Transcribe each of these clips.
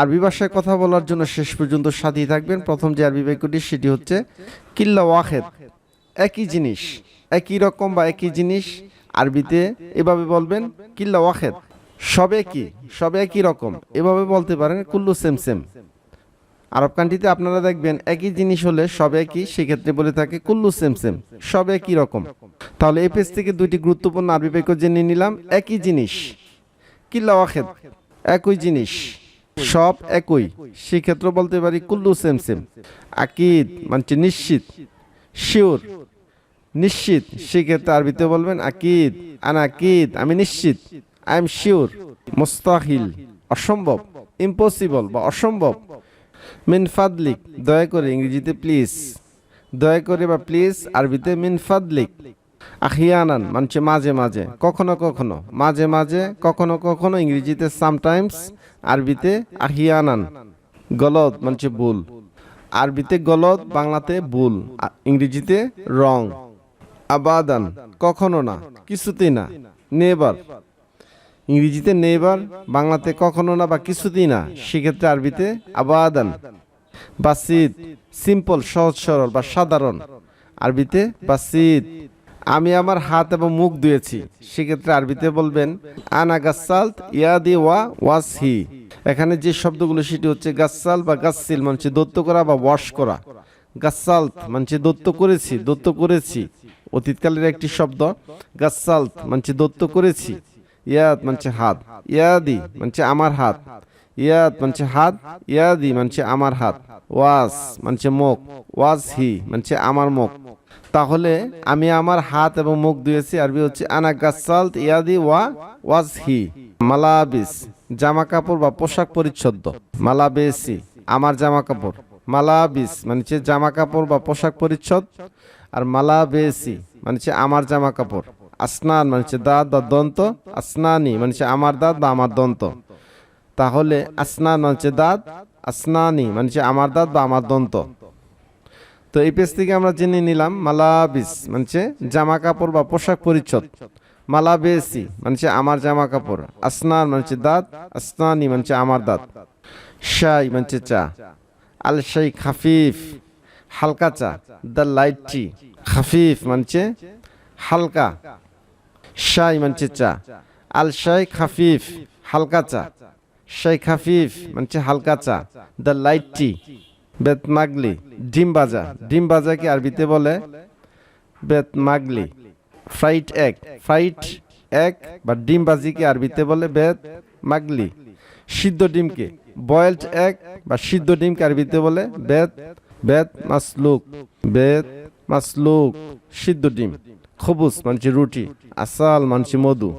আরবি ভাষায় কথা বলার জন্য শেষ পর্যন্ত সাথেই থাকবেন। প্রথম যে আরবি বাক্যটি, সেটি হচ্ছে কিল্লা ওয়াহেদ। একই জিনিস, একই রকম বা একই জিনিস আরবিতে এভাবে বলবেন, কিল্লা ওয়াহেদ। সব একই সব একই রকম, এভাবে বলতে পারেন, কুল্লু সেম সেম। আরব কান্ট্রিতে আপনারা দেখবেন, একই জিনিস হলে সব একই, সেক্ষেত্রে বলে থাকে কুল্লু সেম সেম, সব একই রকম। তাহলে এই পেজ থেকে দুইটি গুরুত্বপূর্ণ আরবি বাক্য জেনে নিলাম। একই জিনিস, কিল্লা ওয়াহেদ। একই জিনিস সব একই। সেক্ষেত্রে বলতে পারি কুল্লু সেম সেম। আকিদ মানে নিশ্চিত। শিওর। নিশ্চিত। সেক্ষেত্রে আরবিতে বলবেন আকিদ। আন আকিদ, আমি নিশ্চিত। আই এম শিওর মুস্তাহিল। অসম্ভব। ইম্পসিবল বা অসম্ভব। মিন ফাদলিক। দয়া করে ইংরেজিতে প্লিজ দয়া করে বা প্লিজ আরবিতে মিন ফাদলিক। আহিয়ানান মানছে মাঝে মাঝে, কখনো কখনো, মাঝে মাঝে, কখনো কখনো, ইংরেজিতে সামটাইমস আরবিতে আহিয়ানান গলত মানছে ভুল, আরবিতে গলত বাংলাতে ভুল ইংরেজিতে রং আবাদান, কখনো না, কিছুতেই না, নেবার, ইংরেজিতে নেবার, বাংলাতে কখনো না বা কিছুতেই না, সেক্ষেত্রে আরবিতে আবাদান, বাসিদ সিম্পল সহজ, সরল বা সাধারণ, আরবিতে বাসিদ আমি আমার হাত এবং মুখ ধুয়েছি। সেক্ষেত্রে আরবিতে বলবেন, আনা গাসাল্ট ইয়াদি ওয়া ওয়াস হি এখানে যে শব্দগুলো, সেটি হচ্ছে গাসাল বা গাসিল মানে দত্ত করা বা ওয়াশ করা। গাসাল্ট মানে দত্ত করেছি দত্ত করেছি। অতীতকালের একটি শব্দ গাসাল্ট মানে দত্ত করেছি। ইয়াদ মানছে হাত। ইয়াদি মানছে আমার হাত। ইয়াদ মানছে হাত। ইয়াদি মানছে আমার হাত। ওয়াজ মানছে মুখ। ওয়াজ হি মানছে আমার মুখ। তাহলে আমি আমার হাত এবং মুখ ধুয়েছি, আরবি হচ্ছে আনা গাসাল্ট ইয়াদি ওয়া ওয়াজ হি মালাবিস জামা কাপড় বা পোশাক পরিচ্ছদ, মালাবেসি, আমার জামা কাপড় মালাবিস মানে হচ্ছে জামা কাপড় বা পোশাক পরিচ্ছদ, আর মালাবেসি মানে হচ্ছে আমার জামা কাপড় আসনান মানে হচ্ছে দাঁত বা দন্ত, আসনানি মানে হচ্ছে আমার দাঁত বা আমার দন্ত। তাহলে আসনান মানে হচ্ছে দাঁত, আসনানি মানে হচ্ছে আমার দাঁত বা আমার দন্ত। তো এই পেজ থেকে আমরা জেনে নিলাম মালাবিস মানে জামা কাপড় বা পোশাক পরিচ্ছদ। মালাবেসি মানে আমার জামা কাপড় আসনান মানে দাঁত। আসনানি মানে আমার দাঁত। শাই মানে চা। আল শাই খাফিফ, হালকা চা। দ্য লাইট টি, খাফিফ মানে হালকা। শাই, মানছে চা। আল শাই খাফিফ, হালকা চা। শাই খাফিফ মানে হালকা চা। The light tea. বেত মাগলি, ডিম বাজা ডিম বাজাকে আরবিতে বলে বেত মাগলি। Fried egg. ফ্রাইড এগ বা ডিম বাজিকে আরবিতে বলে বেত মাগলি। সিদ্ধ ডিমকে। বয়েলড এগ বা সিদ্ধ ডিমকে আরবিতে বলে বেত বেত মাসলুক। বেত মাসলুক। সিদ্ধ ডিম। খবুস মানছি রুটি। আসাল মানছি মধু।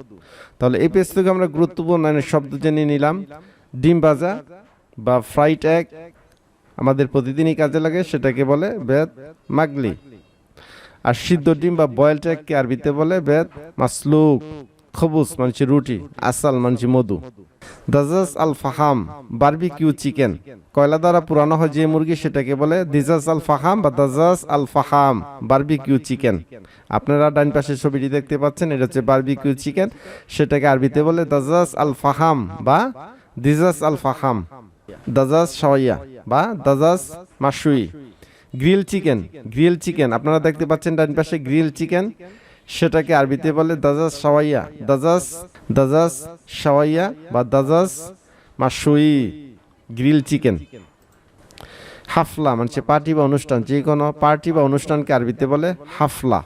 তাহলে এই পেজ থেকে আমরা গুরুত্বপূর্ণ শব্দ জেনে নিলাম। ডিম ভাজা বা ফ্রাইড এগ আমাদের প্রতিদিনই কাজে লাগে, সেটাকে বলে বেত মাগলি। আর সিদ্ধ ডিম বা বয়েলড এগকে আরবিতে বলে বেত মাসলুক, খবুস মানছি রুটি, আসাল মানছি মধু। দাজাস আল ফাহাম, বারবিকিউ চিকেন। কয়লা দ্বারা পুরানো হয় যে মুরগি, সেটাকে বলে দিজাস আল ফাহাম বা দাজাস আল ফাহাম, বারবিকিউ চিকেন। আপনারা ডান পাশের ছবিটি দেখতে পাচ্ছেন, এটা হচ্ছে বারবিকিউ চিকেন। সেটাকে আরবিতে বলে দাজাস আল ফাহাম বা দিজাস আল ফাহাম। দাজাস সাওয়াইয়া বা দাজাস মাসুই গ্রিল চিকেন গ্রিল চিকেন আপনারা দেখতে পাচ্ছেন ডান পাশে গ্রিল চিকেন সেটাকে আরবিতে বলে দাজাস সাওয়াইয়া দাজাস দাজাস সাওয়াইয়া বা দাজাস মাসুই গ্রিল চিকেন হাফলা মানে পার্টি বা অনুষ্ঠান যে কোনো পার্টি বা অনুষ্ঠানকে আরবিতে বলে হাফলা।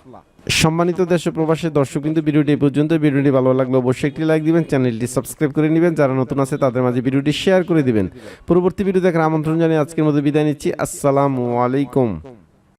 সম্মানিত দেশ প্রবাসের প্রবাসী দর্শক কিন্তু ভিডিওটি পর্যন্ত। ভিডিওটি ভালো লাগলে অবশ্যই একটি লাইক দিবেন, চ্যানেলটি সাবস্ক্রাইব করে নেবেন। যারা নতুন আছে, তাদের মাঝে ভিডিওটি শেয়ার করে দিবেন। পরবর্তী ভিডিও দেখার আমন্ত্রণ জানিয়ে আজকের মতো বিদায় নিচ্ছি। আসসালামু আলাইকুম।